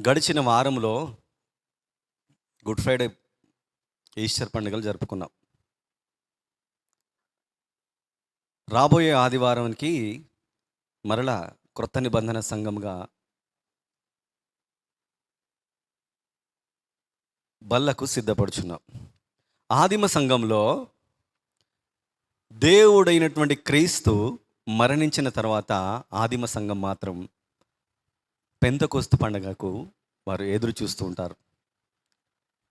గడిచిన వారంలో good Friday Easter పండుగలు జరుపుకున్నాం. రాబోయే ఆదివారానికి మరలా క్రొత్త నిబంధన సంఘంగా బల్లకు సిద్ధపడుచున్నాం. ఆదిమ సంఘంలో దేవుడైనటువంటి క్రీస్తు మరణించిన తర్వాత ఆదిమ సంఘం మాత్రం పెంతకొస్తు పండగకు వారు ఎదురు చూస్తూ ఉంటారు.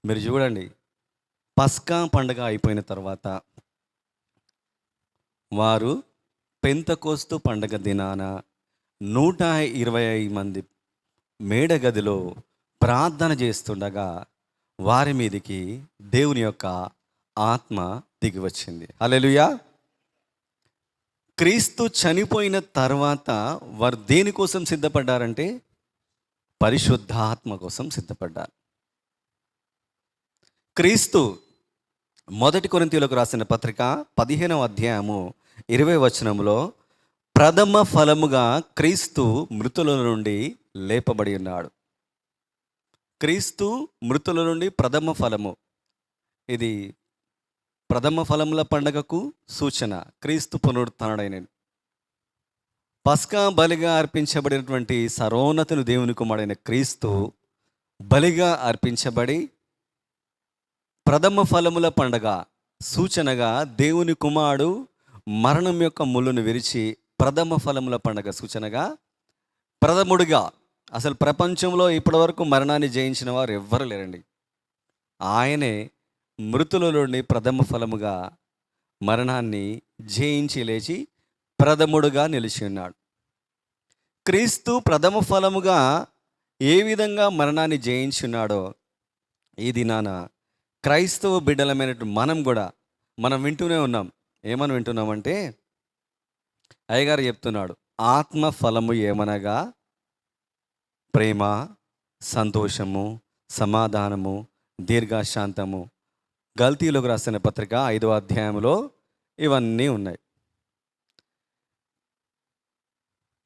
మీరు చూడండి పస్కా పండగ అయిపోయిన తర్వాత వారు పెంతకోస్తు పండగ దినాన నూట ఇరవై ఐదు మంది మేడగదిలో ప్రార్థన చేస్తుండగా వారి మీదికి దేవుని యొక్క ఆత్మ దిగి వచ్చింది అలెలుయా క్రీస్తు చనిపోయిన తర్వాత వారు దేనికోసం సిద్ధపడ్డారంటే పరిశుద్ధాత్మ కోసం సిద్ధపడ్డారు. క్రీస్తు మొదటి కొరింతీయులకు రాసిన పత్రిక పదిహేనవ అధ్యాయము ఇరవై వచనంలో ప్రథమ ఫలముగా క్రీస్తు మృతుల నుండి లేపబడి ఉన్నాడు. క్రీస్తు మృతుల నుండి ప్రథమ ఫలము. ఇది ప్రథమ ఫలముల పండగకు సూచన. క్రీస్తు పునరుత్డైన పస్కా బలిగా అర్పించబడినటువంటి సరోన్నతులు దేవుని కుమారుడైన క్రీస్తు బలిగా అర్పించబడి ప్రథమ ఫలముల పండగ సూచనగా దేవుని కుమారుడు మరణం యొక్క ముళ్ళును విరిచి ప్రథమ ఫలముల పండగ సూచనగా ప్రథముడిగా అసలు ప్రపంచంలో ఇప్పటివరకు మరణాన్ని జయించిన వారు ఎవ్వరు లేరండి. ఆయనే మృతులలోని ప్రథమ ఫలముగా మరణాన్ని జయించి లేచి ప్రథముడుగా నిలిచి ఉన్నాడు. క్రీస్తు ప్రథమ ఫలముగా ఏ విధంగా మరణాన్ని జయించి ఉన్నాడో ఈ దినాన క్రైస్తవ బిడ్డలమైనట్టు మనం కూడా మనం వింటూనే ఉన్నాం. ఏమని వింటున్నామంటే అయ్యగారు చెప్తున్నాడు ఆత్మ ఫలము ఏమనగా? ప్రేమ సంతోషము సమాధానము దీర్ఘశాంతము. గల్తీలోకి రాసిన పత్రిక ఐదో అధ్యాయంలో ఇవన్నీ ఉన్నాయి.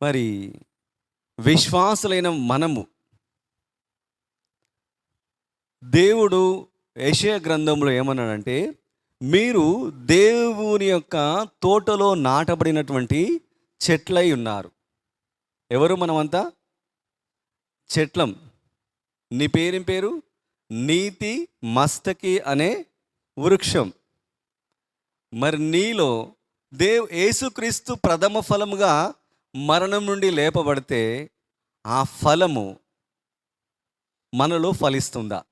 మరి విశ్వాసులైన మనము. దేవుడు యశయ గ్రంథంలో ఏమన్నాడంటే మీరు దేవుని యొక్క తోటలో నాటబడినటువంటి చెట్లై ఉన్నారు. ఎవరు మనమంతా? చెట్లం. నీ పేరేం పేరు? నీతి మస్తకి అనే వృక్షం. మరి నీలో దేవ్ యేసుక్రీస్తు ప్రథమ ఫలముగా మరణం నుండి లేపబడితే ఆ ఫలము మనలో ఫలిస్తుందా?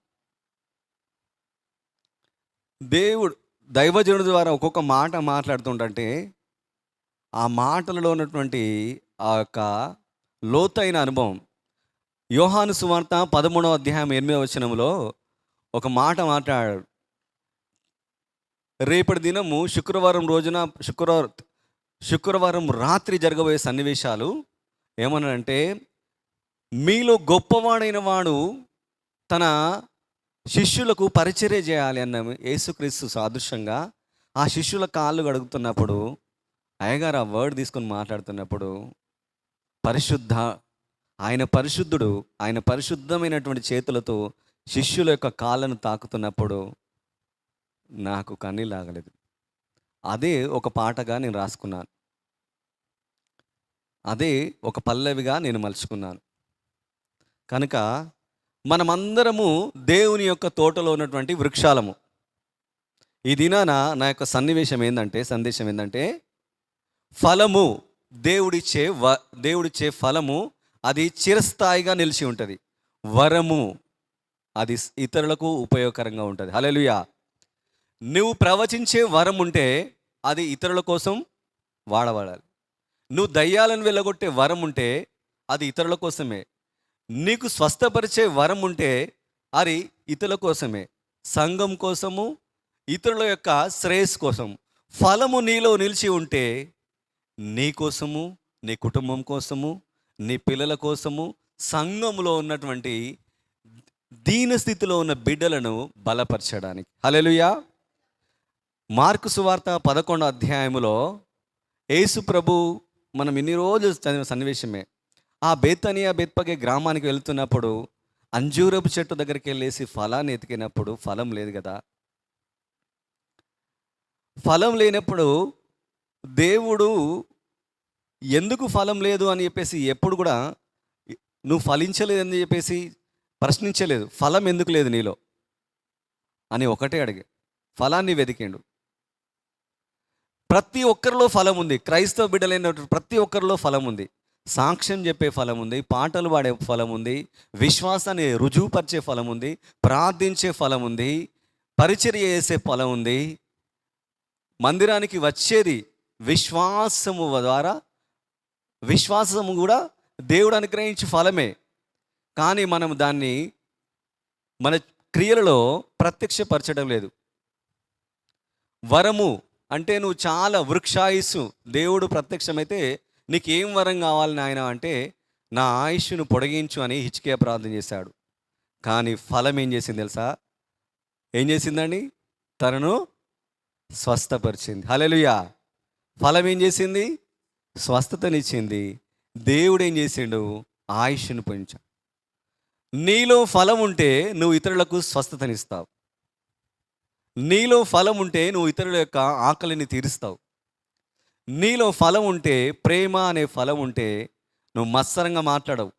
దేవుడు దైవజనుడి ద్వారా ఒక్కొక్క మాట మాట్లాడుతుంటే ఆ మాటలలో ఉన్నటువంటి ఆ యొక్క లోతైన అనుభవం. యోహాను సువార్త పదమూడవ అధ్యాయం ఎనిమిదవ వచనంలో ఒక మాట మాట్లాడాడు. రేపటి దినము శుక్రవారం రోజున శుక్రవారం శుక్రవారం రాత్రి జరగబోయే సన్నివేశాలు ఏమన్నాడంటే మీలో గొప్పవాడైన వాడు తన శిష్యులకు పరిచర్య చేయాలి అన్న యేసుక్రీస్తు సాదృశ్యంగా ఆ శిష్యుల కాళ్ళు గడుగుతున్నప్పుడు అయ్యగారు ఆ వర్డ్ తీసుకొని మాట్లాడుతున్నప్పుడు పరిశుద్ధ ఆయన పరిశుద్ధుడు ఆయన పరిశుద్ధమైనటువంటి చేతులతో శిష్యుల యొక్క కాళ్ళను తాకుతున్నప్పుడు నాకు కన్నీలాగలేదు అదే ఒక పాటగా నేను రాసుకున్నాను. అదే ఒక పల్లవిగా నేను మలుచుకున్నాను. కనుక మనమందరము దేవుని యొక్క తోటలో ఉన్నటువంటి వృక్షాలము. ఈ దినాన నా యొక్క సన్నివేశం ఏంటంటే సందేశం ఏంటంటే ఫలము దేవుడిచ్చే వ దేవుడిచ్చే ఫలము అది చిరస్థాయిగా నిలిచి ఉంటుంది. వరము అది ఇతరులకు ఉపయోగకరంగా ఉంటుంది. హలెలుయా నువ్వు ప్రవచించే వరం ఉంటే అది ఇతరుల కోసం వాడబడాలి. నువ్వు దయ్యాలను వెళ్ళగొట్టే వరం ఉంటే అది ఇతరుల కోసమే. నీకు స్వస్థపరిచే వరం ఉంటే అది ఇతరుల కోసమే. సంఘం కోసము ఇతరుల యొక్క శ్రేయస్ కోసం ఫలము నీలో నిలిచి ఉంటే నీ కోసము నీ కుటుంబం కోసము నీ పిల్లల కోసము సంఘంలో ఉన్నటువంటి దీన స్థితిలో ఉన్న బిడ్డలను బలపరచడానికి. హలెలుయా మార్కు సువార్త పదకొండో అధ్యాయములో యేసు ప్రభు మనం ఇన్ని రోజులు చదివిన సన్నివేశమే. ఆ బేతనియా బేత్పగే గ్రామానికి వెళ్తున్నప్పుడు అంజూరపు చెట్టు దగ్గరికి వెళ్ళేసి ఫలాన్ని ఎతికినప్పుడు ఫలం లేదు కదా. ఫలం లేనప్పుడు దేవుడు ఎందుకు ఫలం లేదు అని చెప్పేసి ఎప్పుడు కూడా నువ్వు ఫలించలేదు అని చెప్పేసి ప్రశ్నించలేదు. ఫలం ఎందుకు లేదు నీలో? అని ఒకటే అడిగే. ఫలాన్ని వెతికిండు. ప్రతి ఒక్కరిలో ఫలం ఉంది. క్రైస్తవ బిడ్డలైన ప్రతి ఒక్కరిలో ఫలం ఉంది. సాక్ష్యం చెప్పే ఫలం ఉంది. పాటలు పాడే ఫలం ఉంది. విశ్వాసాన్ని రుజువుపరిచే ఫలం ఉంది. ప్రార్థించే ఫలం ఉంది. పరిచర్య చేసే ఫలం ఉంది. మందిరానికి వచ్చేది విశ్వాసము ద్వారా విశ్వాసము కూడా దేవుడు అనుగ్రహించే ఫలమే. కానీ మనం దాన్ని మన క్రియలలో ప్రత్యక్షపరచడం లేదు. వరము అంటే నువ్వు చాలా వృక్షాయుస్సు. దేవుడు ప్రత్యక్షమైతే నీకేం వరం కావాలి నాయన అంటే నా ఆయుష్ను పొడిగించు అని హిచ్కే ప్రార్థన చేశాడు. కానీ ఫలం ఏం చేసింది తెలుసా? ఏం చేసిందండి? తనను స్వస్థపరిచింది. హలెలుయా ఫలం ఏం చేసింది? స్వస్థతనిచ్చింది. దేవుడు ఏం చేసిండు? ఆయుష్ను పెంచాడు నీలో ఫలం ఉంటే నువ్వు ఇతరులకు స్వస్థతనిస్తావు. నీలో ఫలం ఉంటే నువ్వు ఇతరుల యొక్క ఆకలిని తీరుస్తావు. నీలో ఫలం ఉంటే ప్రేమ అనే ఫలం ఉంటే నువ్వు మత్సరంగా మాట్లాడవు.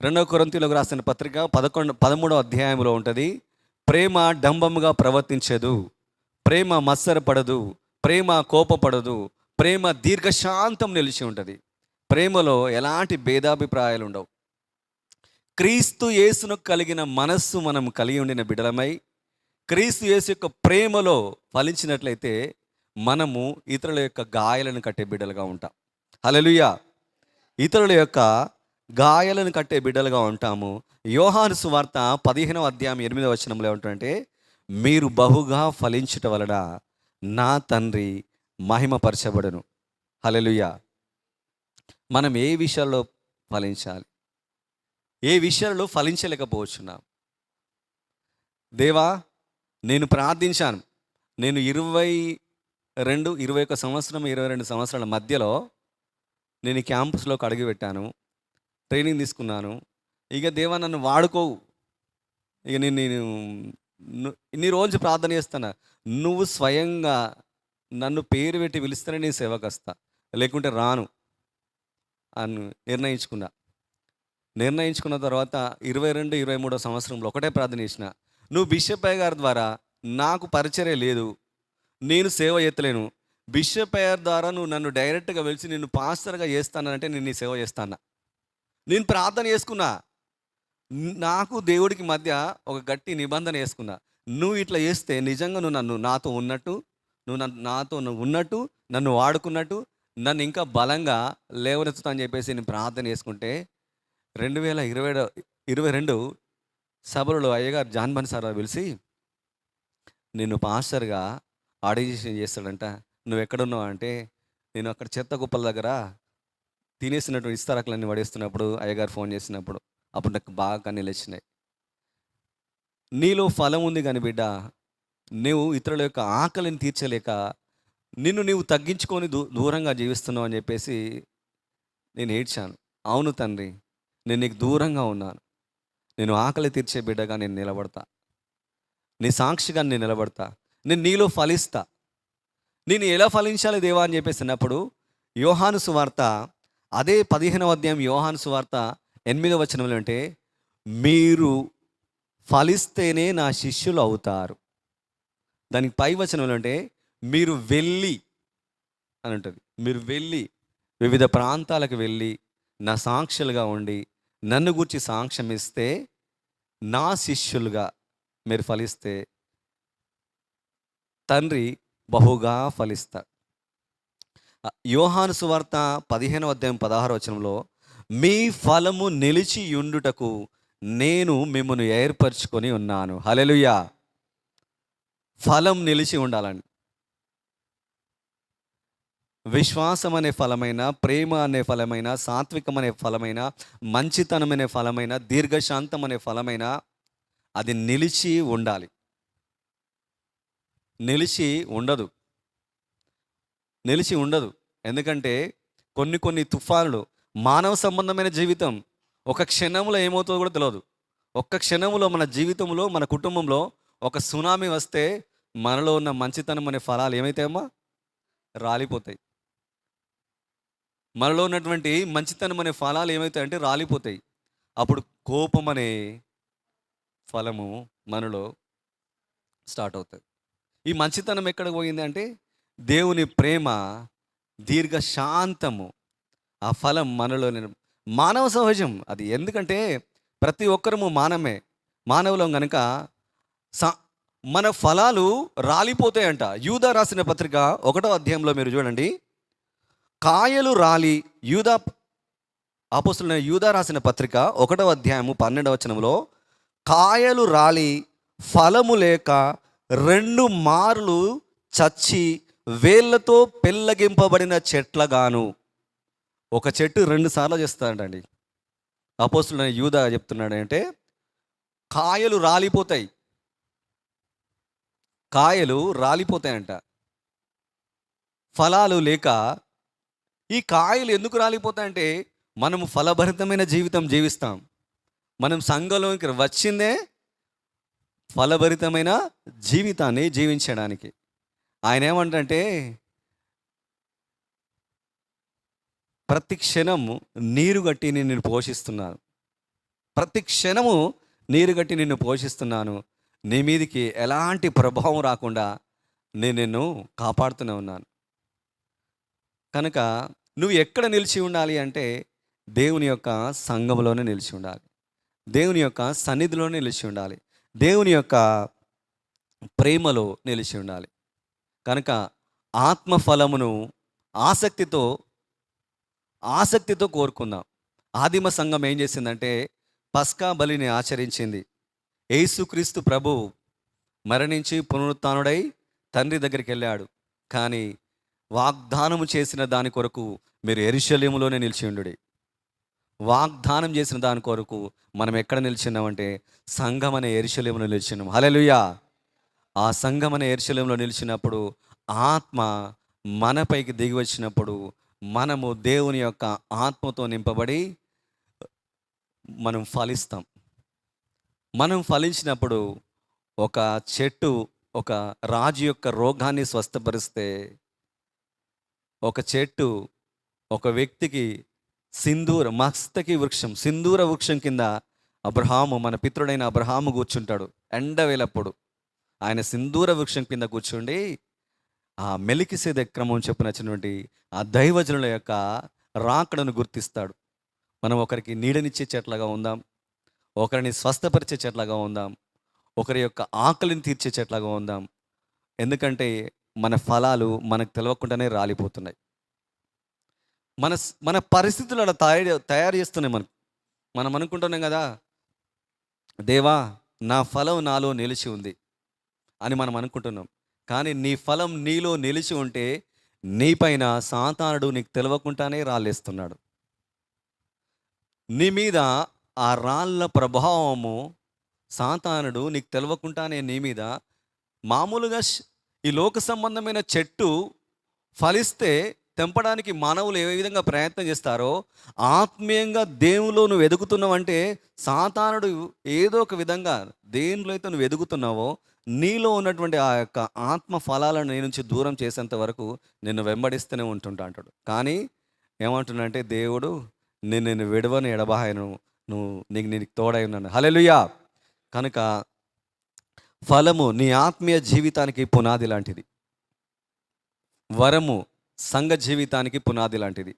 రెండవ కొరంతిలోకి రాసిన పత్రిక పదకొండు పదమూడవ అధ్యాయంలో ఉంటుంది ప్రేమ డంబముగా ప్రవర్తించదు ప్రేమ మత్సరపడదు ప్రేమ కోపపడదు ప్రేమ దీర్ఘశాంతం నిలిచి ఉంటుంది. ప్రేమలో ఎలాంటి భేదాభిప్రాయాలు ఉండవు క్రీస్తు యేసును కలిగిన మనస్సు మనం కలిగి ఉండిన బిడలమై క్రీస్తు యేసు యొక్క ప్రేమలో ఫలించినట్లయితే మనము ఇతరుల యొక్క గాయాలను కట్టే బిడ్డలుగా ఉంటాం. హలలుయ ఇతరుల యొక్క గాయాలను కట్టే బిడ్డలుగా ఉంటాము. యోహాను సువార్త పదిహేనవ అధ్యాయం ఎనిమిదవ వచనంలో ఏమంటుందంటే మీరు బహుగా ఫలించుట వలన నా తండ్రి మహిమపరచబడును. హలలుయ మనం ఏ విషయాల్లో ఫలించాలి? ఏ విషయాల్లో ఫలించలేకపోవచ్చున్నాం? దేవా నేను ప్రార్థించాను. నేను ఇరవై రెండు ఇరవై ఒక సంవత్సరం ఇరవై రెండు సంవత్సరాల మధ్యలో నేను క్యాంపస్లోకి అడుగు పెట్టాను. ట్రైనింగ్ తీసుకున్నాను. ఇక దేవా నన్ను వాడుకోవు. ఇక నేను నేను ఇన్ని రోజు ప్రార్థన చేస్తాను నువ్వు స్వయంగా నన్ను పేరు పెట్టి పిలిస్తేనే నేను సేవకు వస్తా లేకుంటే రాను అని నిర్ణయించుకున్నా. నిర్ణయించుకున్న తర్వాత ఇరవై రెండు ఇరవై మూడో సంవత్సరంలో ఒకటే ప్రార్థన చేసిన. నువ్వు బిషప్ అయ్య గారి ద్వారా నాకు పరిచర్య లేదు నేను సేవ ఎత్తలేను బిషప్ అయ్యర్ ద్వారా నువ్వు నన్ను డైరెక్ట్గా వెలిసి నిన్ను పాస్టర్గా చేస్తానంటే నేను నీ సేవ చేస్తాను నేను ప్రార్థన చేసుకున్నా. నాకు దేవుడికి మధ్య ఒక గట్టి నిబంధన వేసుకున్నా నువ్వు ఇట్లా చేస్తే నిజంగా నువ్వు నన్ను నాతో ఉన్నట్టు నువ్వు నన్ను నాతో నువ్వు ఉన్నట్టు నన్ను వాడుకున్నట్టు నన్ను ఇంకా బలంగా లేవనెత్తుతా అని చెప్పేసి నేను ప్రార్థన చేసుకుంటే రెండు వేల ఇరవై ఇరవై రెండు సభలో అయ్యగారు జాన్బన్ సార్ పిలిచి నేను పాస్టర్గా ఆడిజేషన్ చేస్తాడంట. నువ్వు ఎక్కడున్నావు అంటే నేను అక్కడ చెత్త కుప్పల దగ్గర తినేసినటువంటి ఇస్తారకులన్నీ పడేస్తున్నప్పుడు అయ్యగారు ఫోన్ చేసినప్పుడు. అప్పుడు నాకు బాగా కన్నీళ్ళు వచ్చినాయి. నీలో ఫలం ఉంది కానీ బిడ్డ నువ్వు ఇతరుల యొక్క ఆకలిని తీర్చలేక నిన్ను నీవు తగ్గించుకొని దూ దూరంగా జీవిస్తున్నావు అని చెప్పేసి నేను ఏడ్చాను. అవును తండ్రి నేను నీకు దూరంగా ఉన్నాను. నేను ఆకలి తీర్చే బిడ్డగా నేను నిలబడతా. నీ సాక్షిగా నేను నిలబడతా. నేను నీలో ఫలిస్తా. నేను ఎలా ఫలించాలి దేవా అని చెప్పేసినప్పుడు యోహాను సువార్త అదే పదిహేనవ అధ్యాయం యోహాను సువార్త ఎనిమిదవ వచనంలో అంటే మీరు ఫలిస్తేనే నా శిష్యులు అవుతారు. దానికి పై వచనంలో అంటే మీరు వెళ్ళి అని ఉంటుంది. మీరు వెళ్ళి వివిధ ప్రాంతాలకు వెళ్ళి నా సాక్షులుగా ఉండి నన్ను గురించి సాక్ష్యం ఇస్తే నా శిష్యులుగా మీరు ఫలిస్తే తండ్రి బహుగా ఫలిస్తా. యోహాను సువార్త పదిహేను అధ్యాయం పదహారు వచనంలో మీ ఫలము నిలిచి ఉండుటకు నేను మిమ్మల్ని ఏర్పరచుకొని ఉన్నాను. హలెలుయా ఫలం నిలిచి ఉండాలండి. విశ్వాసం అనే ఫలమైన ప్రేమ అనే ఫలమైన సాత్వికం అనే ఫలమైన మంచితనం అనే ఫలమైన దీర్ఘశాంతం అనే ఫలమైన అది నిలిచి ఉండాలి. నిలిచి ఉండదు. నిలిచి ఉండదు. ఎందుకంటే కొన్ని కొన్ని తుఫానులు మానవ సంబంధమైన జీవితం ఒక క్షణంలో ఏమవుతుందో కూడా తెలియదు ఒక్క క్షణంలో మన జీవితంలో మన కుటుంబంలో ఒక సునామీ వస్తే మనలో ఉన్న మంచితనం అనే ఫలాలు ఏమైతాయమ్మా? రాలిపోతాయి. మనలో ఉన్నటువంటి మంచితనం అనే ఫలాలు ఏమవుతాయంటే రాలిపోతాయి. అప్పుడు కోపం అనే ఫలము మనలో స్టార్ట్ అవుతుంది ఈ మంచితనం ఎక్కడ పోయింది అంటే దేవుని ప్రేమ దీర్ఘ శాంతము ఆ ఫలం మనలో మానవ సహజం అది. ఎందుకంటే ప్రతి ఒక్కరము మానమే. మానవులం కనుక సా మన ఫలాలు రాలిపోతాయంట. యూదా రాసిన పత్రిక ఒకటో అధ్యాయంలో మీరు చూడండి. కాయలు రాలి యూదా అపోస్తులైన యూదా రాసిన పత్రిక ఒకటవ అధ్యాయము పన్నెండవ వచనంలో కాయలు రాలి ఫలము లేక రెండు మార్లు చచ్చి వేళ్ళతో పెళ్ళగింపబడిన చెట్లగాను. ఒక చెట్టు రెండు సార్లు చేస్తాడండి అపోస్తులైన యూదా చెప్తున్నాడు అంటే కాయలు రాలిపోతాయి. కాయలు రాలిపోతాయంట. ఫలాలు లేక ఈ కాయలు ఎందుకు రాలిపోతాయంటే మనము ఫలభరితమైన జీవితం జీవిస్తాం. మనం సంఘంలోకి వచ్చిందే ఫలభరితమైన జీవితాన్ని జీవించడానికి. ఆయన ఏమంటే ప్రతి క్షణము నీరు గట్టి నిన్ను పోషిస్తున్నాను. ప్రతి క్షణము నీరు గట్టి నిన్ను పోషిస్తున్నాను. నీ మీదికి ఎలాంటి ప్రభావం రాకుండా నేను నిన్ను కాపాడుతూనే ఉన్నాను. కనుక నువ్వు ఎక్కడ నిలిచి ఉండాలి అంటే దేవుని యొక్క సంఘంలోనే నిలిచి ఉండాలి. దేవుని యొక్క సన్నిధిలోనే నిలిచి ఉండాలి. దేవుని యొక్క ప్రేమలో నిలిచి ఉండాలి. కనుక ఆత్మ ఫలమును ఆసక్తితో ఆసక్తితో కోరుకుందాం. ఆదిమ సంఘం ఏం చేసిందంటే పస్కా బలిని ఆచరించింది. యేసుక్రీస్తు ప్రభు మరణించి పునరుత్డై తండ్రి దగ్గరికి వెళ్ళాడు. కానీ వాగ్దానము చేసిన దాని కొరకు మీరు ఎరుశల్యంలోనే నిలిచి ఉండుడి వాగ్దానం చేసిన దాని కొరకు మనం ఎక్కడ నిలిచినామంటే సంఘం అనే ఎరుశల్యములో నిలిచినాం హలెలుయా ఆ సంఘం అనే ఎరుశల్యంలో నిలిచినప్పుడు ఆత్మ మనపైకి దిగి వచ్చినప్పుడు మనము దేవుని యొక్క ఆత్మతో నింపబడి మనం ఫలిస్తాం. మనం ఫలించినప్పుడు ఒక చెట్టు ఒక రాజు యొక్క రోగాన్ని స్వస్థపరిస్తే ఒక చెట్టు ఒక వ్యక్తికి సింధూర మస్తకి వృక్షం సింధూర వృక్షం కింద అబ్రహాము మన పిత్రుడైన అబ్రహాము కూర్చుంటాడు. ఎండవేలప్పుడు ఆయన సింధూర వృక్షం కింద కూర్చుండి ఆ మెలికిసేద క్రమం చెప్పినటువంటి ఆ దైవజనుల యొక్క రాకడను గుర్తిస్తాడు. మనం ఒకరికి నీడనిచ్చే చెట్లగా ఉందాం ఒకరిని స్వస్థపరిచే చెట్లగా ఉందాం ఒకరి యొక్క ఆకలిని తీర్చే చెట్లగా ఉందాం. ఎందుకంటే మన ఫలాలు మనకు తెలియకుండానే రాలిపోతున్నాయి. మన స్- మన పరిస్థితులు అలా తయారు తయారు చేస్తున్నాయి మనకు. మనం అనుకుంటున్నాం కదా దేవా నా ఫలం నాలో నిలిచి ఉంది అని మనం అనుకుంటున్నాం. కానీ నీ ఫలం నీలో నిలిచి ఉంటే నీపైన సాతానుడు నీకు తెలియకుండానే రాళ్ళేస్తున్నాడు నీ మీద ఆ రాళ్ళ ప్రభావము సాతానుడు నీకు తెలియకుండానే నీ మీద మామూలుగా ఈ లోక సంబంధమైన చెట్టు ఫలిస్తే తెంపడానికి మానవులు ఏ విధంగా ప్రయత్నం చేస్తారో ఆత్మీయంగా దేవులో నువ్వు ఎదుగుతున్నావంటే సాతానుడు ఏదో ఒక విధంగా దేనిలో అయితే నువ్వు ఎదుగుతున్నావో నీలో ఉన్నటువంటి ఆ యొక్క ఆత్మ ఫలాలను నీ నుంచి దూరం చేసేంత వరకు నిన్ను వెంబడిస్తూనే ఉంటుంటా అంటాడు. కానీ ఏమంటున్నాడంటే దేవుడు నేను నేను విడవని ఎడబాయను నువ్వు నీకు నీకు తోడై ఉన్నాను. హలెలుయా కనుక ఫలము నీ ఆత్మీయ జీవితానికి పునాది లాంటిది. వరము సంఘ జీవితానికి పునాది లాంటిది.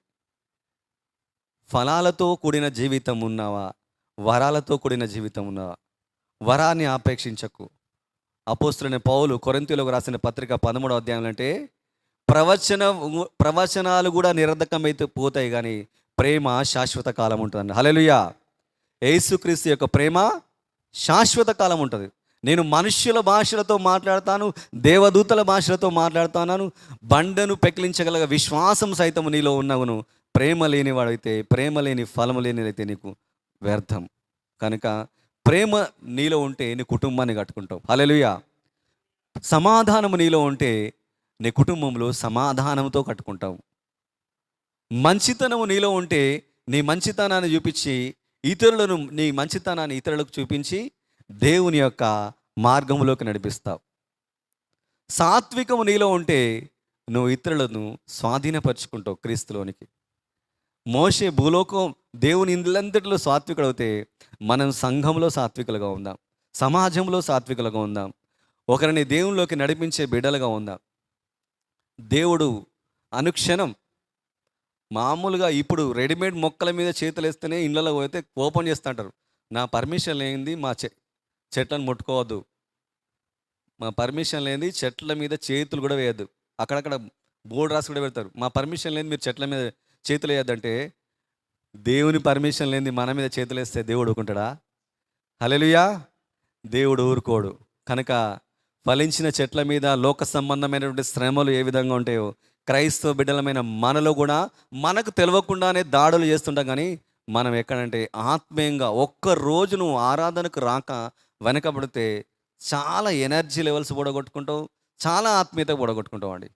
ఫలాలతో కూడిన జీవితం ఉన్నావా? వరాలతో కూడిన జీవితం ఉన్నావా? వరాన్ని ఆపేక్షించకు. అపోస్తులైన పౌలు కొరంతిలోకి రాసిన పత్రిక పదమూడవ అధ్యాయం అంటే ప్రవచన ప్రవచనాలు కూడా నిరర్ధకమైతే పోతాయి కానీ ప్రేమ శాశ్వత కాలం ఉంటుంది హలెలుయా యేసుక్రీస్తు యొక్క ప్రేమ శాశ్వత కాలం ఉంటుంది. నేను మనుష్యుల భాషలతో మాట్లాడతాను దేవదూతల భాషలతో మాట్లాడుతాను బండను పెకిలించగల విశ్వాసం సైతం నీలో ఉన్నవును ప్రేమ లేనివాడైతే ప్రేమ లేని ఫలము లేనిదైతే నీకు వ్యర్థం. కనుక ప్రేమ నీలో ఉంటే నీ కుటుంబాన్ని కట్టుకుంటావు. హల్లెలూయా. సమాధానము నీలో ఉంటే నీ కుటుంబంలో సమాధానంతో కట్టుకుంటావు. మంచితనము నీలో ఉంటే నీ మంచితనాన్ని చూపించి ఇతరులను నీ మంచితనాన్ని ఇతరులకు చూపించి దేవుని యొక్క మార్గంలోకి నడిపిస్తావు. సాత్వికము నీలో ఉంటే నువ్వు ఇతరులను స్వాధీనపరుచుకుంటావు క్రీస్తులోనికి. మోసే భూలోకం దేవుని ఇందులంతటిలో సాత్వికుడవుతే మనం సంఘంలో సాత్వికులుగా ఉందాం. సమాజంలో సాత్వికులుగా ఉందాం. ఒకరిని దేవునిలోకి నడిపించే బిడ్డలుగా ఉందాం. దేవుడు అనుక్షణం మామూలుగా ఇప్పుడు రెడీమేడ్ మొక్కల మీద చేతులు వేస్తేనే ఇళ్ళలో పోతే ఓపెన్ చేస్తుంటారు నా పర్మిషన్ లేనిది మా చే చెట్లను ముట్టుకోవద్దు. మా పర్మిషన్ లేనిది చెట్ల మీద చేతులు కూడా వేయద్దు. అక్కడక్కడ బోర్డు రాసి కూడా పెడతారు. మా పర్మిషన్ లేని మీరు చెట్ల మీద చేతులు వేయద్దంటే దేవుని పర్మిషన్ లేనిది మన మీద చేతులు వేస్తే దేవుడు ఊరుకుంటాడా? హలెలుయా దేవుడు ఊరుకోడు. కనుక ఫలించిన చెట్ల మీద లోక సంబంధమైనటువంటి శ్రమలు ఏ విధంగా ఉంటాయో క్రైస్తవ బిడ్డలమైన మనలో కూడా మనకు తెలియకుండానే దాడులు చేస్తుంటాం కానీ మనం ఎక్కడంటే ఆత్మీయంగా ఒక్క రోజు నువ్వు ఆరాధనకు రాక వెనకబడితే చాలా ఎనర్జీ లెవెల్స్ కూడగొట్టుకుంటావు చాలా ఆత్మీయత కూడగొట్టుకుంటాం అండి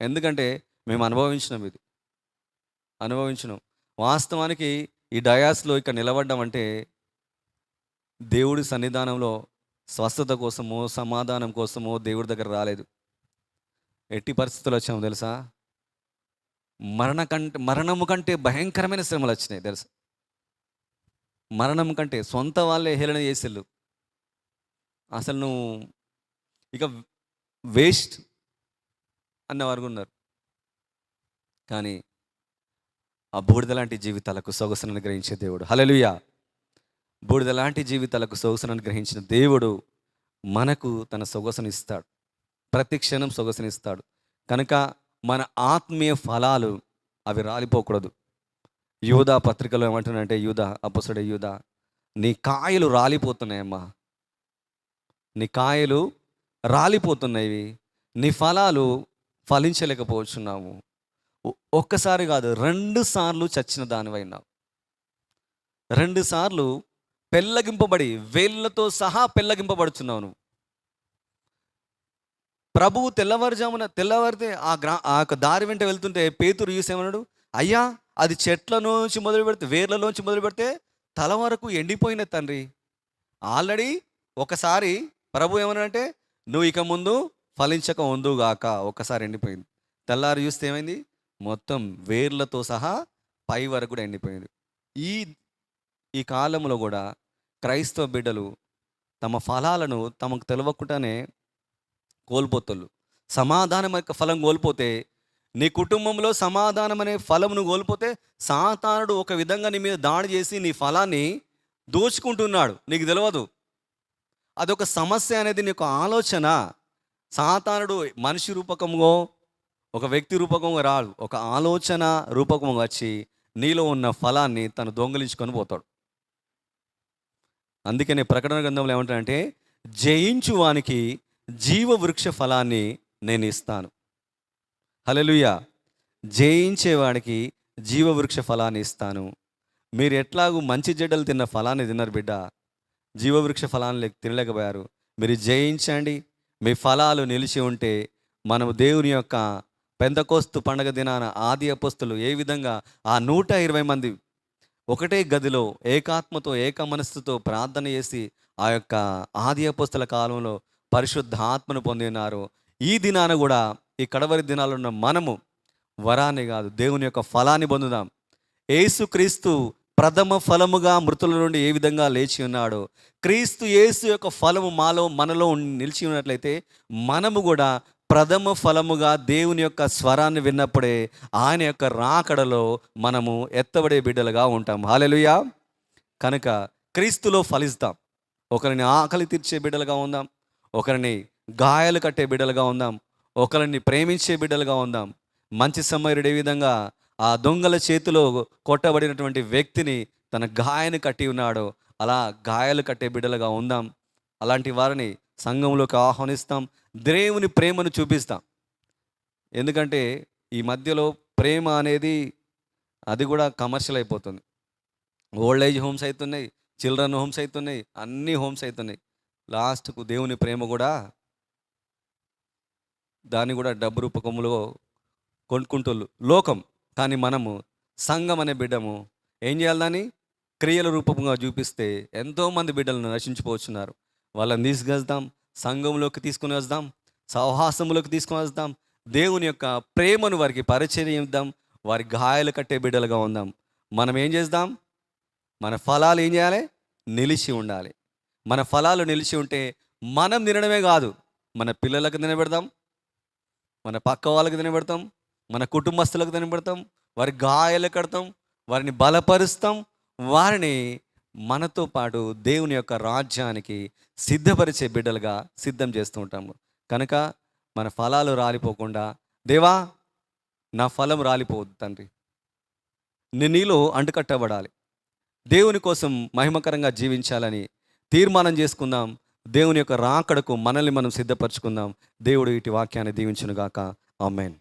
ఎందుకంటే మేము అనుభవించినాం ఇది. అనుభవించినాం. వాస్తవానికి ఈ డయాస్లో ఇక్కడ నిలబడ్డం అంటే దేవుడి సన్నిధానంలో స్వస్థత కోసమో సమాధానం కోసమో దేవుడి దగ్గర రాలేదు. ఎట్టి పరిస్థితులు వచ్చాము తెలుసా? మరణ కంటే మరణము కంటే భయంకరమైన శ్రమలు వచ్చినాయి తెలుసా? మరణం కంటే సొంత వాళ్ళే హేళన చేసేళ్ళు. అసలు నువ్వు ఇక వేస్ట్ అన్నవారు ఉన్నారు. కానీ ఆ బూడిద లాంటి జీవితాలకు సొగసును అనుగ్రహించే దేవుడు. హలలుయా బూడిద లాంటి జీవితాలకు సొగసును అనుగ్రహించిన దేవుడు మనకు తన సొగసును ఇస్తాడు. ప్రతి క్షణం సొగసునిస్తాడు కనుక మన ఆత్మీయ ఫలాలు అవి రాలిపోకూడదు. యూదా పత్రికలో ఏమంటున్నాడంటే యూదా అప్పసుడే యూదా నీ కాయలు రాలిపోతున్నాయమ్మా. నీ కాయలు రాలిపోతున్నాయి. నీ ఫలాలు ఫలించలేకపోతున్నాము ఒ- ఒక్కసారి కాదు రెండు సార్లు చచ్చిన దానివైనావు. రెండు సార్లు పెళ్ళగింపబడి వేళ్ళతో సహా పెళ్ళగింపబడుతున్నావు నువ్వు. ప్రభువు తెల్లవారుజామున తెల్లవారితే ఆ గ్రా ఆ యొక్క దారి వెంట వెళ్తుంటే పేతురు చూసేమన్నాడు? అయ్యా అది చెట్ల నుంచి మొదలు పెడితే వేర్లలోంచి మొదలు పెడితే తల వరకు ఎండిపోయిన తండ్రి. ఆల్రెడీ ఒకసారి ప్రభు ఏమన్నాడంటే నువ్వు ఇక ముందు ఫలించక ఉందుగాక ఒక్కసారి ఎండిపోయింది. తెల్లారి చూస్తే ఏమైంది? మొత్తం వేర్లతో సహా పై వరకు కూడా ఎండిపోయింది. ఈ ఈ కాలంలో కూడా క్రైస్తవ బిడ్డలు తమ ఫలాలను తమకు తెలియకుండానే కోల్పోతుళ్ళు. సమాధానం యొక్క ఫలం కోల్పోతే నీ కుటుంబంలో సమాధానం అనే ఫలమును కోల్పోతే సాతానుడు ఒక విధంగా నీ మీద దాడి చేసి నీ ఫలాన్ని దోచుకుంటున్నాడు. నీకు తెలియదు అదొక సమస్య అనేది నీకు ఆలోచన. సాతానుడు మనిషి రూపకంగా ఒక వ్యక్తి రూపకంగా రాడు. ఒక ఆలోచన రూపకంగా వచ్చి నీలో ఉన్న ఫలాన్ని తను దొంగిలించుకొని పోతాడు. అందుకనే ప్రకటన గ్రంథంలో ఏమంటాడంటే జయించు వానికి జీవ వృక్ష ఫలాన్ని నేను ఇస్తాను. హలలుయ జయించేవాడికి జీవవృక్ష ఫలాన్ని ఇస్తాను. మీరు ఎట్లాగూ మంచి చెడ్డలు తిన్న ఫలాన్ని తిన్నారు బిడ్డ. జీవవృక్ష ఫలాన్ని తినలేకపోయారు. మీరు జయించండి. మీ ఫలాలు నిలిచి ఉంటే మనము దేవుని యొక్క పెందకోస్తు పండగ దినాన ఆది అపస్తులు ఏ విధంగా ఆ నూట ఇరవై మంది ఒకటే గదిలో ఏకాత్మతో ఏక మనస్సుతో ప్రార్థన చేసి ఆ యొక్క ఆది అపస్తుల కాలంలో పరిశుద్ధ ఆత్మను పొందినారు ఈ దినాన కూడా ఈ కడవరి దినాలు ఉన్న మనము వరాన్ని కాదు దేవుని యొక్క ఫలాన్ని పొందుదాం. ఏసుక్రీస్తు ప్రథమ ఫలముగా మృతుల నుండి ఏ విధంగా లేచి ఉన్నాడో క్రీస్తు యేసు యొక్క ఫలము మాలో మనలో నిలిచి ఉన్నట్లయితే మనము కూడా ప్రథమ ఫలముగా దేవుని యొక్క స్వరాన్ని విన్నప్పుడే ఆయన యొక్క రాకడలో మనము ఎత్తబడే బిడ్డలుగా ఉంటాం. హాలెలుయా కనుక క్రీస్తులో ఫలిస్తాం. ఒకరిని ఆకలి తీర్చే బిడ్డలుగా ఉందాం ఒకరిని గాయాలు కట్టే బిడ్డలుగా ఉందాం ఒకరిని ప్రేమించే బిడ్డలుగా ఉందాం. మంచి సమయరుడు ఏ విధంగా ఆ దొంగల చేతిలో కొట్టబడినటువంటి వ్యక్తిని తన గాయాన్ని కట్టి ఉన్నాడో. అలా గాయాలు కట్టే బిడ్డలుగా ఉందాం. అలాంటి వారిని సంఘంలోకి ఆహ్వానిస్తాం. దేవుని ప్రేమను చూపిస్తాం. ఎందుకంటే ఈ మధ్యలో ప్రేమ అనేది అది కూడా కమర్షియల్ అయిపోతుంది. ఓల్డ్ ఏజ్ హోమ్స్ అవుతున్నాయి చిల్డ్రన్ హోమ్స్ అవుతున్నాయి అన్ని హోమ్స్ అవుతున్నాయి లాస్ట్కు దేవుని ప్రేమ కూడా దాన్ని కూడా డబ్బు రూపకంలో కొనుక్కుంటోళ్ళు. లోకం కానీ మనము సంఘం అనే బిడ్డము ఏం చేయాలి దాన్ని? క్రియల రూపంగా చూపిస్తే ఎంతోమంది బిడ్డలను నశించిపోతున్నారు. వాళ్ళని తీసుకొస్తాం సంఘంలోకి తీసుకుని వస్తాం సౌహాసంలోకి తీసుకుని వస్తాం దేవుని యొక్క ప్రేమను వారికి పరిచయం ఇద్దాం వారి గాయాలు కట్టే బిడ్డలుగా ఉందాం. మనం ఏం చేద్దాం మన ఫలాలు ఏం చేయాలి? నిలిచి ఉండాలి. మన ఫలాలు నిలిచి ఉంటే మనం తినడమే కాదు మన పిల్లలకు తినబెడదాం మన పక్క వాళ్ళకి తినబెడతాం మన కుటుంబస్తులకు తినబెడతాం వారి గాయాలు కడతాం వారిని బలపరుస్తాం వారిని మనతో పాటు దేవుని యొక్క రాజ్యానికి సిద్ధపరిచే బిడ్డలుగా సిద్ధం చేస్తూ ఉంటాము కనుక మన ఫలాలు రాలిపోకుండా దేవా నా ఫలం రాలిపోవద్దు తండ్రి. నేను నీలో అంటుకట్టబడాలి. దేవుని కోసం మహిమకరంగా జీవించాలని తీర్మానం చేసుకుందాం. దేవుని యొక్క రాకడకు మనల్ని మనం సిద్ధపరచుకుందాం. దేవుడు ఇటు వాక్యాన్ని దీవించునుగాక. ఆమెన్.